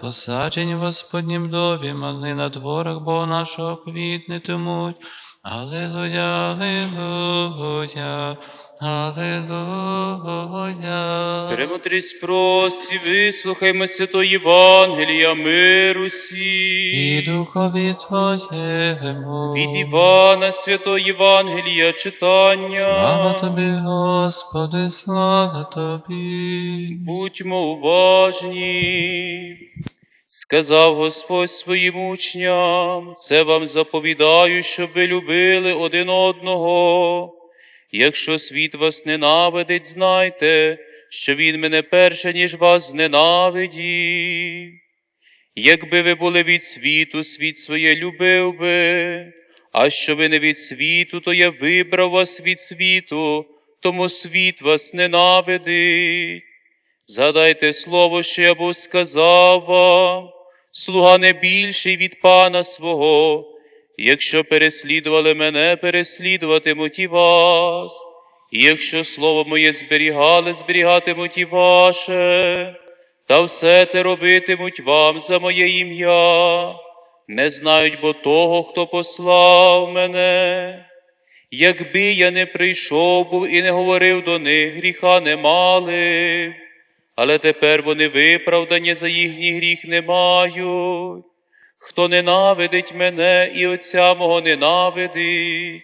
посаджені в Господнім домі, мали на дворах бо нашого квітнетимуть. Аллилуйя, аллилуйя, аллилуйя. Премудрість просі, вислухаймо свято Євангелія миру сі. І духові Твоєму. Від Івана свято Євангелія читання. Слава тобі, Господи, слава тобі. Будьмо уважні. Сказав Господь своїм учням, це вам заповідаю, щоб ви любили один одного. Якщо світ вас ненавидить, знайте, що він мене перше, ніж вас зненавидів. Якби ви були від світу, світ своє любив би, а що ви не від світу, то я вибрав вас від світу, тому світ вас ненавидить. Згадайте слово, що я був сказав вам, слуга не більший від пана свого. Якщо переслідували мене, переслідуватимуть і вас. І якщо слово моє зберігали, зберігатимуть і ваше, та все те робитимуть вам за моє ім'я. Не знають бо того, хто послав мене. Якби я не прийшов був і не говорив до них, гріха не мали, але тепер вони виправдані за їхній гріх не мають. Хто ненавидить мене і Отця мого ненавидить,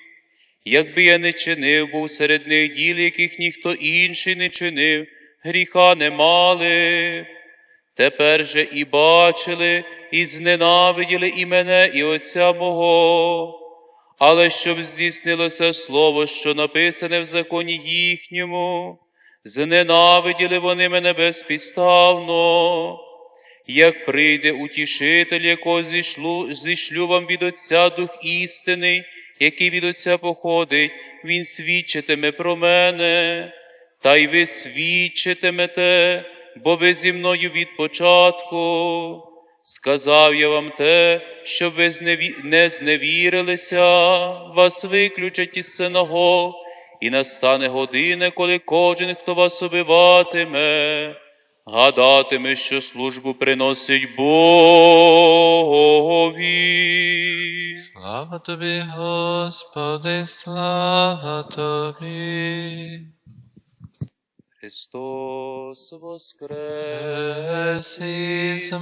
якби я не чинив був серед них діл, яких ніхто інший не чинив, гріха не мали. Тепер же і бачили, і зненавиділи і мене, і Отця мого. Але щоб здійснилося слово, що написане в законі їхньому, зненавиділи вони мене безпідставно. Як прийде утішитель, якого зішлю, зішлю вам від Отця Дух істини, який від Отця походить, Він свідчитиме про мене, та й ви свідчитимете, бо ви зі мною від початку. Сказав я вам те, щоб ви не зневірилися, вас виключать із синагог, і настане година, коли кожен, хто вас убиватиме, гадатиме, що службу приносить Богові. Слава тобі, Господи, слава тобі. Христос воскрес. Із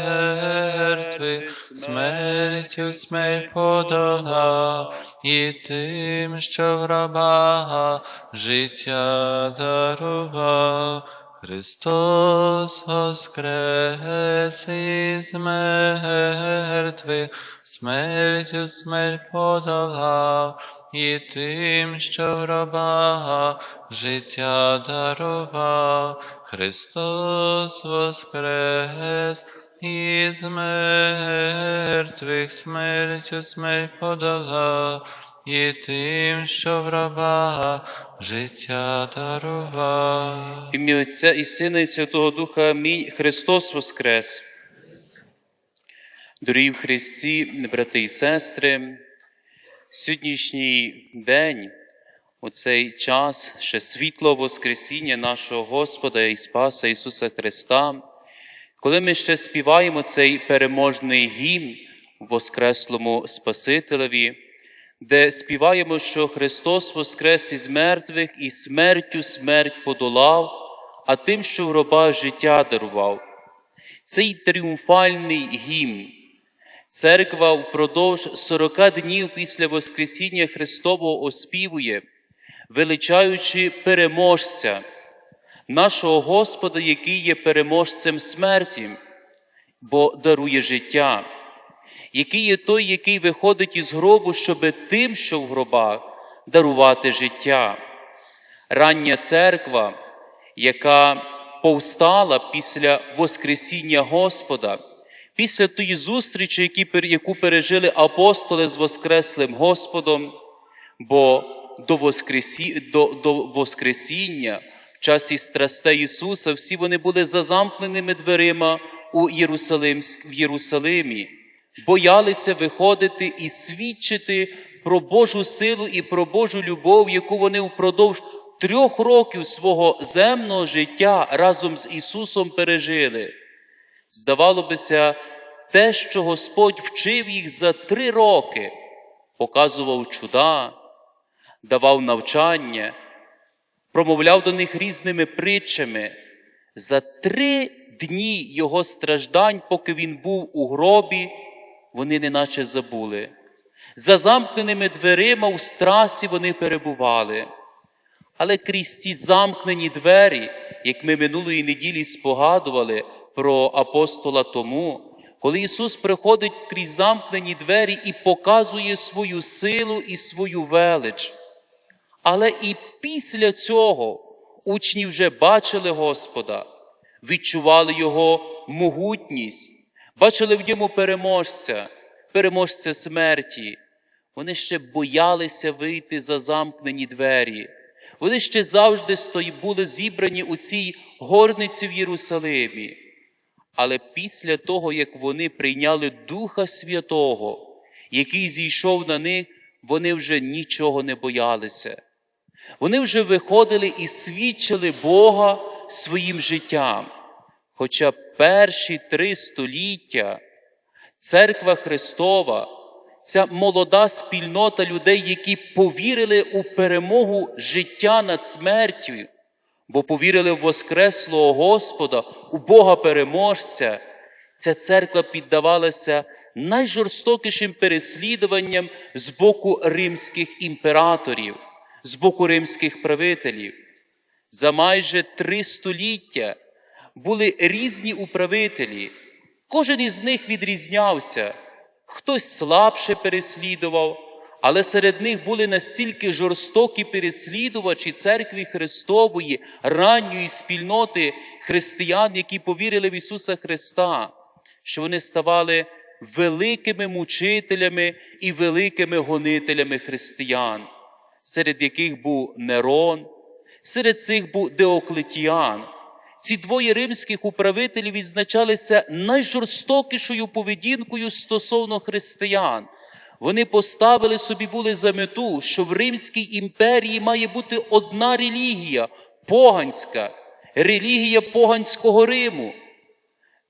мертвих, смертю смерть подолав, і тим, що в раба життя дарував. Христос воскрес із мертвих, смертю смерть подолав, і тим, що в раба життя дарував. Христос воскрес із мертвих, смертю смерть подолав, і тим, що в раба життя дарував. Ім'я Отця і Сина, і Святого Духа. Амінь. Христос Воскрес. Дорогі в Христі, брати і сестри, сьогоднішній день, у цей час, ще світло Воскресіння нашого Господа і Спаса Ісуса Христа, коли ми ще співаємо цей переможний гімн Воскреслому Спасителеві, де співаємо, що Христос воскрес із мертвих і смертю смерть подолав, а тим, що в гробах життя дарував. Цей тріумфальний гімн. Церква впродовж 40 днів після Воскресіння Христового оспівує, величаючи переможця, нашого Господа, який є переможцем смерті, бо дарує життя який є той, який виходить із гробу, щоби тим, що в гробах, дарувати життя. Рання церква, яка повстала після Воскресіння Господа, після тої зустрічі, яку пережили апостоли з Воскреслим Господом, бо до, Воскресі... до, до Воскресіння, в часі страстей Ісуса, всі вони були за замкненими дверима у Єрусалимськ... в Єрусалимі боялися виходити і свідчити про Божу силу і про Божу любов, яку вони впродовж трьох років свого земного життя разом з Ісусом пережили. Здавало бися, те, що Господь вчив їх за три роки, показував чуда, давав навчання, промовляв до них різними притчами. За три дні його страждань, поки він був у гробі, вони неначе забули. За замкненими дверима у страсі вони перебували. Але крізь ці замкнені двері, як ми минулої неділі спогадували про апостола Тому, коли Ісус приходить крізь замкнені двері і показує свою силу і свою велич. Але і після цього учні вже бачили Господа, відчували Його могутність, бачили в ньому переможця, переможця смерті. Вони ще боялися вийти за замкнені двері. Вони ще завжди стої- були зібрані у цій горниці в Єрусалимі. Але після того, як вони прийняли Духа Святого, який зійшов на них, вони вже нічого не боялися. Вони вже виходили і свідчили Бога своїм життям. Хоча перші три століття церква Христова, ця молода спільнота людей, які повірили у перемогу життя над смертю, бо повірили в Воскреслого Господа, у Бога переможця, ця церква піддавалася найжорстокішим переслідуванням з боку римських імператорів, з боку римських правителів. За майже три століття були різні управителі, кожен із них відрізнявся, хтось слабше переслідував, але серед них були настільки жорстокі переслідувачі церкви Христової, ранньої спільноти християн, які повірили в Ісуса Христа, що вони ставали великими мучителями і великими гонителями християн, серед яких був Нерон, серед цих був Деоклетіан. Ці двоє римських управителів відзначалися найжорстокішою поведінкою стосовно християн. Вони поставили собі були за мету, що в Римській імперії має бути одна релігія поганська, релігія поганського Риму.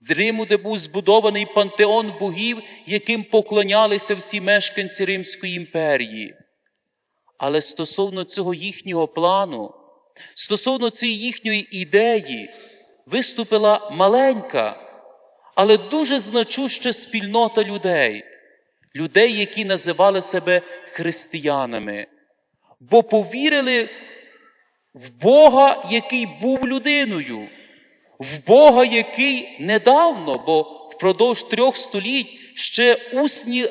В Риму, де був збудований пантеон богів, яким поклонялися всі мешканці Римської імперії. Але стосовно цього їхнього плану, стосовно цієї їхньої ідеї, виступила маленька, але дуже значуща спільнота людей, людей, які називали себе християнами, бо повірили в Бога, який був людиною, в Бога, який недавно, бо впродовж трьох століть ще усні,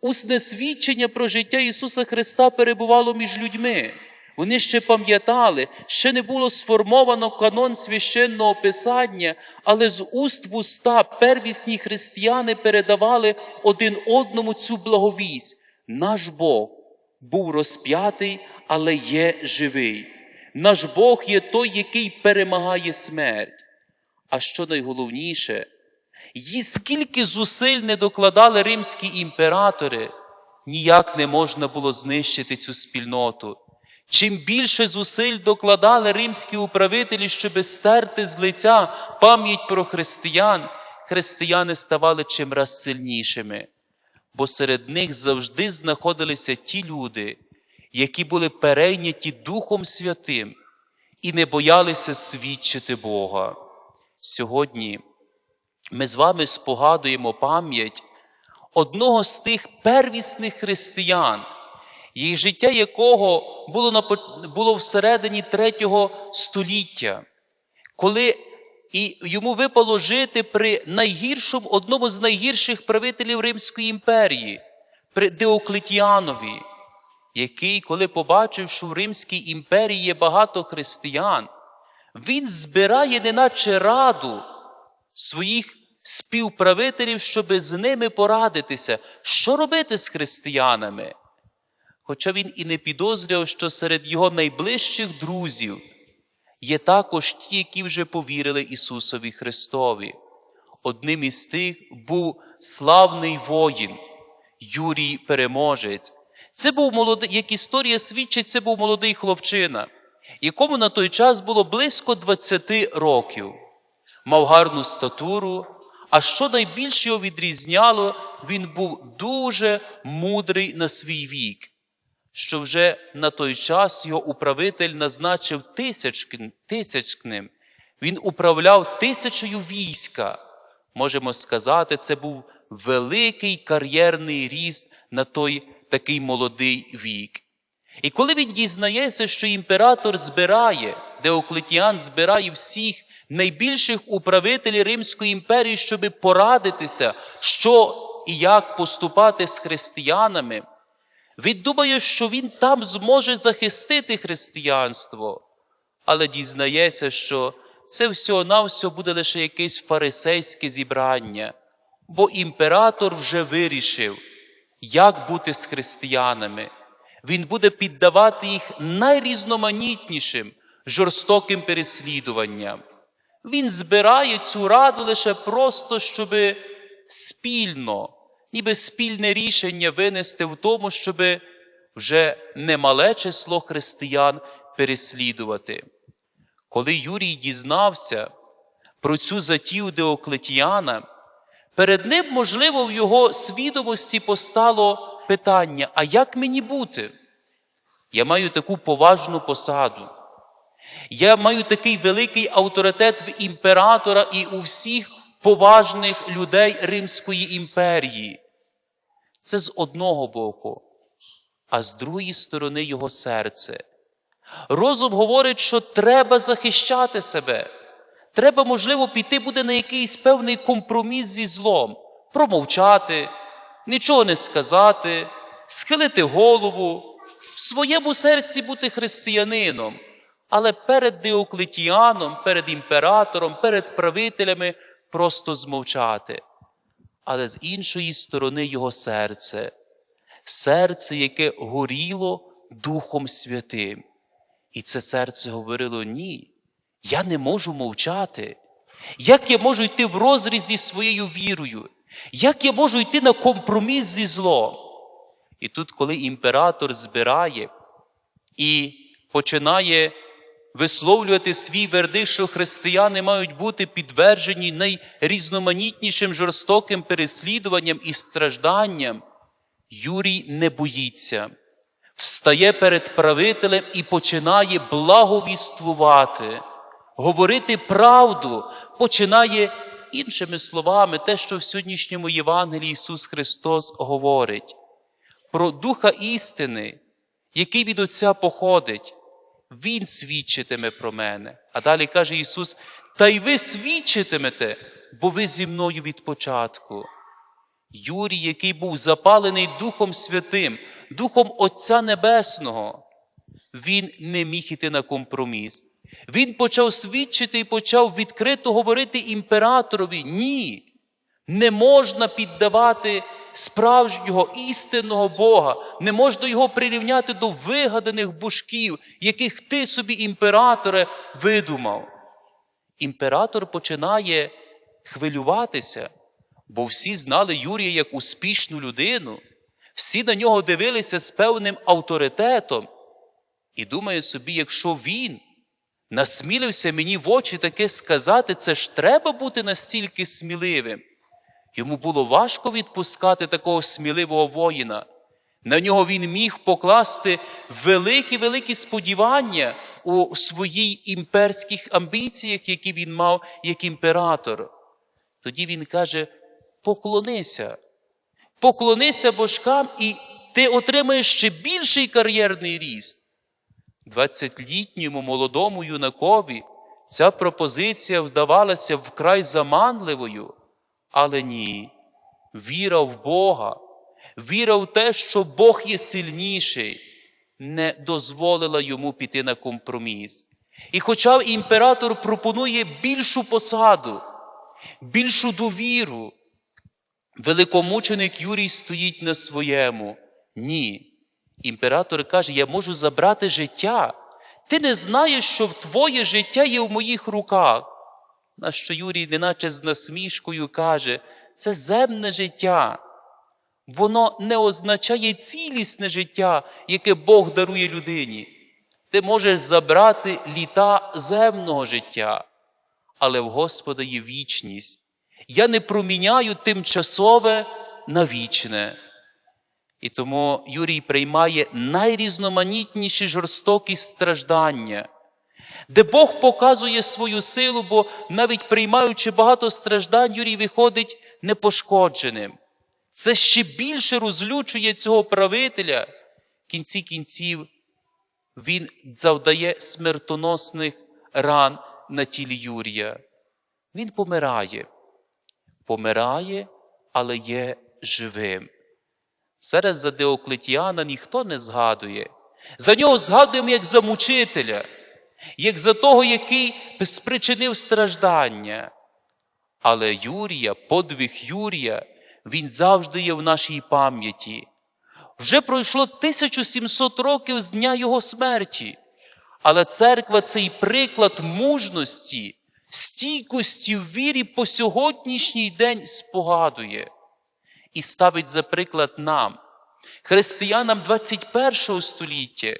усне свідчення про життя Ісуса Христа перебувало між людьми. Вони ще пам'ятали, ще не було сформовано канон священного писання, але з уст в уста первісні християни передавали один одному цю благовість. Наш Бог був розп'ятий, але є живий. Наш Бог є той, який перемагає смерть. А що найголовніше, і скільки зусиль не докладали римські імператори, ніяк не можна було знищити цю спільноту. Чим більше зусиль докладали римські управителі, щоби стерти з лиця пам'ять про християн, християни ставали чимраз сильнішими, бо серед них завжди знаходилися ті люди, які були перейняті Духом Святим і не боялися свідчити Бога. Сьогодні ми з вами спогадуємо пам'ять одного з тих первісних християн, їх життя якого було, на, було всередині третього століття, коли і йому випало жити при найгіршому, одному з найгірших правителів Римської імперії, при Деоклетіанові, який, коли побачив, що в Римській імперії є багато християн, він збирає неначе раду своїх співправителів, щоби з ними порадитися, що робити з християнами. Хоча він і не підозрював, що серед його найближчих друзів є також ті, які вже повірили Ісусові Христові. Одним із тих був славний воїн Юрій Переможець. Це був молодий, як історія свідчить, це був молодий хлопчина, якому на той час було близько 20 років. Мав гарну статуру, А що найбільше його відрізняло, він був дуже мудрий на свій вік, що вже на той час його управитель назначив тисячкн- тисячкним. Він управляв тисячою війська. Можемо сказати, це був великий кар'єрний ріст на той такий молодий вік. І коли він дізнається, що імператор збирає, Деоклетіан збирає всіх найбільших управителів Римської імперії, щоб порадитися, що і як поступати з християнами, він думає, що він там зможе захистити християнство, але дізнається, що це всього-навсього буде лише якесь фарисейське зібрання, бо імператор вже вирішив, як бути з християнами. Він буде піддавати їх найрізноманітнішим жорстоким переслідуванням. Він збирає цю раду лише просто, щоб спільно, ніби спільне рішення винести в тому, щоб вже немале число християн переслідувати. Коли Юрій дізнався про цю затію Деоклетіана, перед ним, можливо, в його свідомості постало питання: а як мені бути? Я маю таку поважну посаду. Я маю такий великий авторитет в імператора і у всіх поважних людей Римської імперії. Це з одного боку, а з другої сторони його серце. Розум говорить, що треба захищати себе. Треба, можливо, піти буде на якийсь певний компроміс зі злом, промовчати, нічого не сказати, схилити голову, в своєму серці бути християнином, але перед Диоклетіаном, перед імператором, перед правителями просто змовчати. Але з іншої сторони його серце, серце, яке горіло Духом Святим. І це серце говорило: ні, я не можу мовчати. Як я можу йти в розріз зі своєю вірою? Як я можу йти на компроміс зі злом? І тут, коли імператор збирає і починає висловлювати свій вердикт, що християни мають бути підтверджені найрізноманітнішим жорстоким переслідуванням і стражданням, Юрій не боїться, встає перед правителем і починає благовіствувати, говорити правду, починає іншими словами, те, що в сьогоднішньому Євангелії Ісус Христос говорить. Про Духа істини, який від Отця походить, Він свідчитиме про мене. А далі каже Ісус: Та й ви свідчитимете, бо ви зі мною від початку. Юрій, який був запалений Духом Святим, Духом Отця Небесного, він не міг іти на компроміс. Він почав свідчити і почав відкрито говорити імператорові: ні, не можна піддавати справжнього істинного Бога, не можна його прирівняти до вигаданих божків, яких ти собі, імператоре, видумав. Імператор починає хвилюватися, бо всі знали Юрія як успішну людину, всі на нього дивилися з певним авторитетом. І думає собі, якщо він насмілився мені в очі таке сказати, це ж треба бути настільки сміливим. Йому було важко відпускати такого сміливого воїна. На нього він міг покласти великі-великі сподівання у своїй імперських амбіціях, які він мав як імператор. Тоді він каже: поклонися, поклонися божкам, і ти отримаєш ще більший кар'єрний ріст. Двадцятилітньому молодому юнакові ця пропозиція здавалася вкрай заманливою, але ні. Віра в Бога, віра в те, що Бог є сильніший, не дозволила йому піти на компроміс. І хоча імператор пропонує більшу посаду, більшу довіру, великомученик Юрій стоїть на своєму. Ні. Імператор каже: Я можу забрати життя. Ти не знаєш, що твоє життя є в моїх руках. На що Юрій, неначе з насмішкою, каже: це земне життя. Воно не означає цілісне життя, яке Бог дарує людині. Ти можеш забрати літа земного життя, але в Господа є вічність. Я не проміняю тимчасове на вічне. І тому Юрій приймає найрізноманітніші жорстокі страждання, де Бог показує свою силу, бо навіть приймаючи багато страждань, Юрій виходить непошкодженим. Це ще більше розлючує цього правителя. В кінці кінців він завдає смертоносних ран на тілі Юрія. Він помирає, помирає, але є живим. Зараз за Деоклетіана ніхто не згадує. За нього згадуємо як за мучителя, як за того, який спричинив страждання. Але Юрія, подвиг Юрія, він завжди є в нашій пам'яті. Вже пройшло 1700 років з дня його смерті. Але церква цей приклад мужності, стійкості в вірі по сьогоднішній день спогадує і ставить за приклад нам, християнам 21 століття,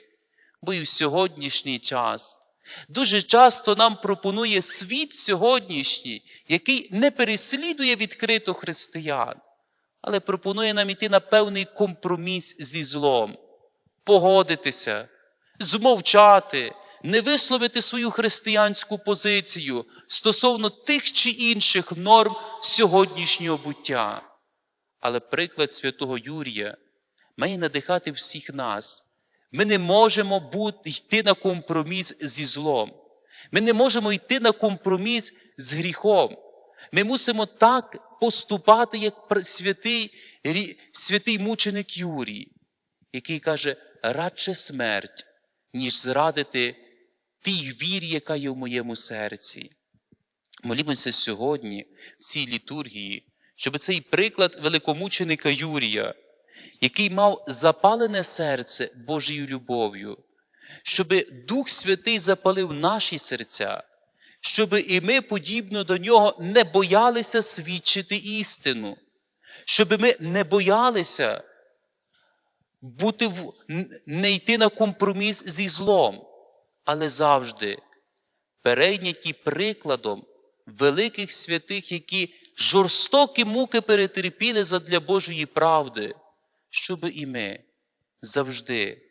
бо і в сьогоднішній час. Дуже часто нам пропонує світ сьогоднішній, який не переслідує відкрито християн, але пропонує нам іти на певний компроміс зі злом, погодитися, змовчати, не висловити свою християнську позицію стосовно тих чи інших норм сьогоднішнього буття. Але приклад святого Юрія має надихати всіх нас. Ми не можемо бути, йти на компроміс зі злом. Ми не можемо йти на компроміс з гріхом. Ми мусимо так поступати, як святий, святий мученик Юрій, який каже, радше смерть, ніж зрадити тій вірі, яка є в моєму серці. Молімося сьогодні в цій літургії, щоб цей приклад великомученика Юрія, який мав запалене серце Божою любов'ю, щоб Дух Святий запалив наші серця, щоб і ми, подібно до нього, не боялися свідчити істину, щоб ми не боялися бути в, не йти на компроміс зі злом, але завжди перейняті прикладом великих святих, які жорстокі муки перетерпіли задля Божої правди, щоб і ми завжди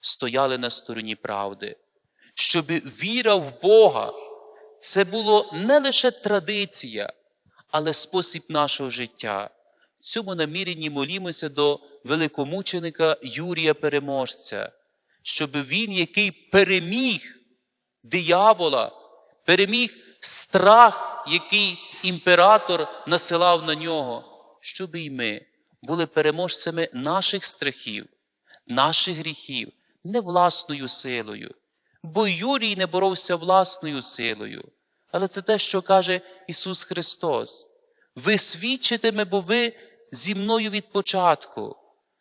стояли на стороні правди, щоб віра в Бога це було не лише традиція, але спосіб нашого життя. В цьому наміренні молімося до великомученика Юрія Переможця, щоб він, який переміг диявола, переміг страх, який імператор насилав на нього, щоб і ми були переможцями наших страхів, наших гріхів, не власною силою. Бо Юрій не боровся власною силою. Але це те, що каже Ісус Христос. Ви свідчитиме, бо ви зі мною від початку,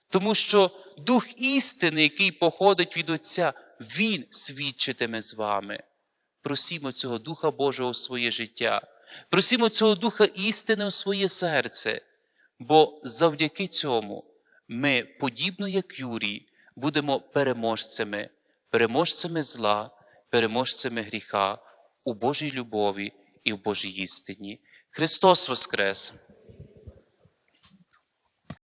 тому що Дух істини, який походить від Отця, Він свідчитиме з вами. Просімо цього Духа Божого в своє життя, просімо цього Духа істини в своє серце, бо завдяки цьому ми, подібно як Юрій, будемо переможцями, переможцями зла, переможцями гріха у Божій любові і в Божій істині. Христос Воскрес!